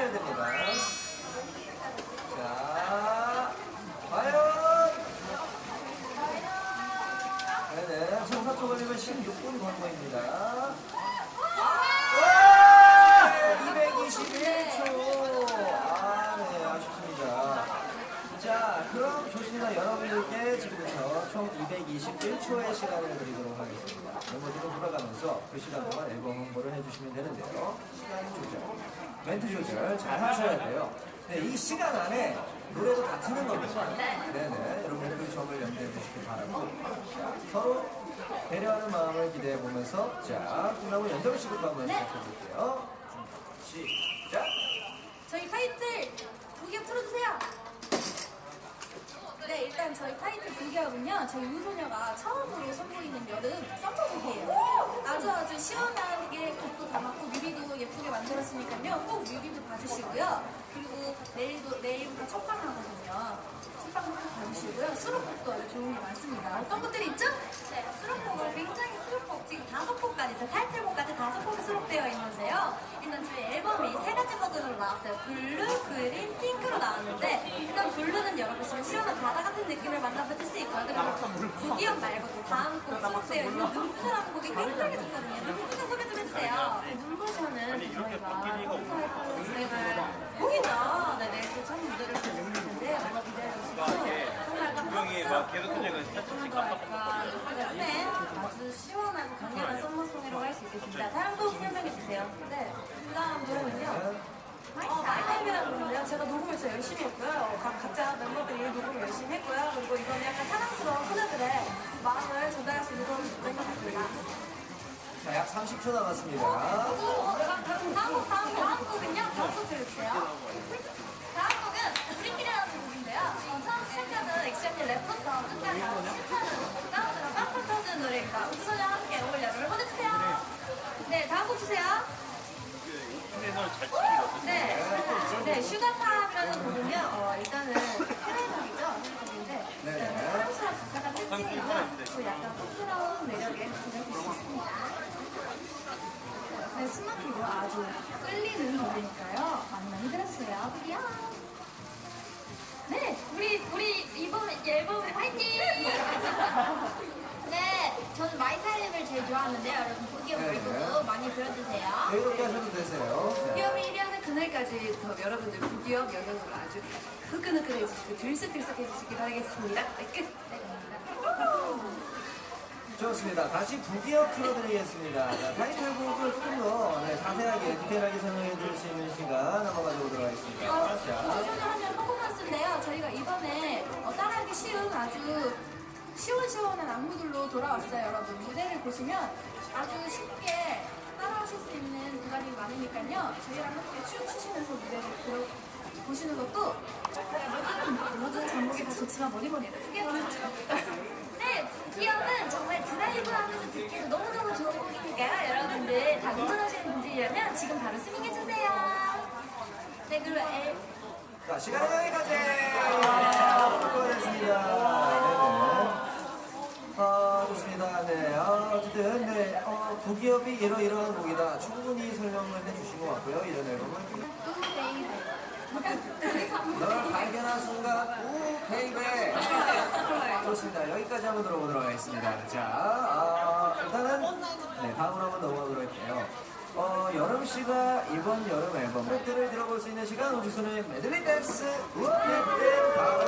해야 됩니다. 자, 과연 네네, 청사초 걸리면 16분 광고입니다. 와! 221초. 아, 네, 아쉽습니다. 자, 그럼 좋습니다. 여러분들께 지금부터 총 221초의 시간을 드리도록 하겠습니다. 멤버들은 돌아가면서 그 시간 동안 앨범 홍보를 해주시면 되는데요. 시간 조절, 멘트 조절 잘 하셔야 돼요. 네, 이 시간 안에 노래도 다 트는 겁니다. 네네. 여러분 그 점을 염두해 주시기 바라고. 자, 서로 배려하는 마음을 기대해 보면서 자, 끝나고 연정 씨부터 한번 네. 시작해 볼게요. 시작! 저희 타이틀 두개 틀어주세요. 네, 일단 저희 타이틀 두개하군요. 저희 우소녀가 처음으로 선보이는 여름 썸머북이에요. 아주 아주 시원하게 곡도 담았고 뮤비도 예쁘게 만들었으니까요. 꼭 뮤비도 봐주시고요. 그리고 내일도 내일부터 첫방 하거든요. 첫방 꼭 봐주시고요. 수록곡도 아주 좋은 게 많습니다. 어떤 것들이 있죠? 네, 수록곡을 나왔어요. 블루, 그린, 핑크로 나왔는데 일단 블루는 여러분 시원한 바다 같은 느낌을 만나보실 수 있고요. 그리고 구기역 말고도 다음 곡 수록되어 있는 눈부셔라는 곡이 굉장히 좋거든요. 눈부셔 소개 좀 해주세요. 눈부셔는 저희가 노래가 곡이죠. 네, 내일 또 처음 무대를 보여드릴 텐데 많이 기대해 주시고 정말 분명히 막 계속 그녀가 스타트씩 깜빡깜빡 깜빡깜빡 네, 아주 시원하고 강렬한 썸머송이라고 할 수 있겠습니다. 다음 곡 설명해 주세요. 네, 그 다음 노래는요. 어, 마이타임이라는 노래인데요. 제가 녹음을 진짜 열심히 했고요. 각, 각자 멤버들이 녹음을 열심히 했고요. 그리고 이거는 약간 사랑스러운 소녀들의 마음을 전달할 수 있는 그런 노래인 것 같습니다. 자, 약 30초 남았습니다. 다음 곡, 다음 곡, 다음 곡은요. 다음 곡 들려주세요. 다음 곡은 우리끼리라는 곡인데요. 어, 처음 시작하는 액션의 랩부터 끝까지 신나는 사운드가 빡빡 터지는 노래입니다. 우소녀와 함께 올 여름을 보내주세요. 네, 다음 곡 주세요. 오픈에서는 잘 치거든요. 네, 네, 슈가팝이라는 곡은요. 어, 일단은 트레이곡이죠. 트레이곡인데 네네. 사랑스러운 가사가 특징이고요. 또 약간 쑥스러운 매력에 느낄 수 있습니다. 네, 스마트고 아주 끌리는 노래니까요. 많이 많이 들어주세요. 그리요. 네, 우리 우리 이번 앨범에 화이팅! 네, 저는 마이타임을 제일 좋아하는데요. 여러분 부기업 네. 말고도 많이 들어주세요. 여유롭게 하셔도 되세요. 네. 부기업이 1위 하는 그날까지 더 여러분들 부기업 영역으로 아주 후끈후끈해지시고 들썩들썩해지시기 바라겠습니다. 네, 끝. 좋습니다. 다시 부기업 틀어드리겠습니다. 자, 타이틀곡을 조금 더 네, 자세하게, 디테일하게 설명해 드릴 수 있는 시간 한번 가져보도록 하겠습니다. 어, 자, 우주소녀 하면 퍼포먼스인데요. 저희가 이번에 어, 따라하기 쉬운 아주 시원시원한 안무들로 돌아왔어요, 여러분. 무대를 보시면 아주 쉽게 따라하실 수 있는 구간이 많으니까요. 저희랑 함께 춤 추시면서 무대를 들어 보시는 것도 모든, 모든 전곡이 다 좋지만 뭐니 뭐니 해도 크게 좋죠. 네, 부기업은 정말 드라이브 하면서 듣기에도 너무너무 좋은 곡이니까요. 여러분들 다 운전하시는 분들이라면 지금 바로 스밍해주세요. 네, 그리고 앨, 자, 시간은 여기까지! 수고하셨습니다. 네네. 아, 좋습니다. 네. 아, 어쨌든, 네. 어, 부기업이 이러 이러한 곡이다. 충분히 설명을 해주신 것 같고요. 이런 앨범은. 널 발견한 순간, 오, 베이베! 좋습니다. 여기까지 한번 들어보도록 하겠습니다. 자, 아, 일단은, 네, 다음으로 한번 넘어가도록 할게요. 어, 여름 씨가 이번 여름 앨범 트랙들을 들어볼 수 있는 시간 우주소녀의 메들리 댄스 우와!